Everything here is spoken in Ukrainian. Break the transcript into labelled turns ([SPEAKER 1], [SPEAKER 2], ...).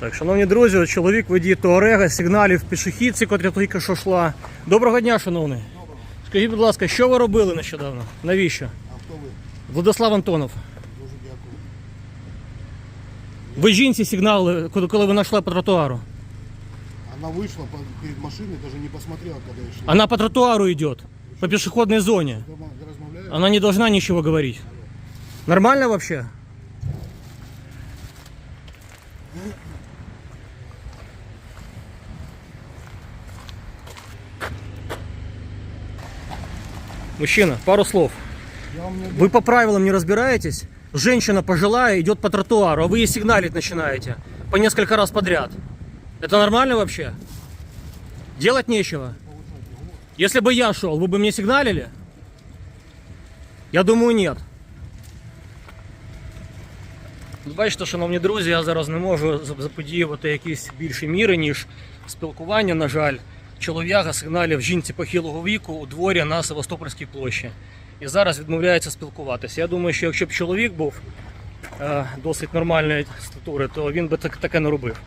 [SPEAKER 1] Так, шановні друзі, чоловік водій Туарега, сигналів пішохідці, котря тільки що йшла. Доброго дня, шановний. Скажіть, будь ласка, що ви робили нещодавно? Навіщо?
[SPEAKER 2] А хто ви?
[SPEAKER 1] Владислав Антонов.
[SPEAKER 2] Дуже дякую.
[SPEAKER 1] Ви жінці сигнали, коли коли вона йшла по тротуару.
[SPEAKER 2] Она вышла перед машиной, даже не посмотрела, когда я шла.
[SPEAKER 1] Она по тротуару идет, по пешеходной зоне.
[SPEAKER 2] Дома размовляю.
[SPEAKER 1] Она не должна ничего говорить. Нормально вообще? Мужчина, пару слов.
[SPEAKER 2] Я вам не
[SPEAKER 1] Вы по правилам не разбираетесь? Женщина пожилая идет по тротуару, а вы ей сигналить начинаете по несколько раз подряд. Это нормально вообще? Делать нечего. Если бы я шел, вы бы мне сигналили? Я думаю, нет. От Бачите, шановні друзі, я зараз не можу за- заподіювати якісь більші міри, ніж спілкування, на жаль. Чолов'яга сигналів жінці похилого віку у дворі на Севастопольській площі. І зараз відмовляється спілкуватися. Я думаю, що якщо б чоловік був е, досить нормальної статури, то він би так, таке не робив.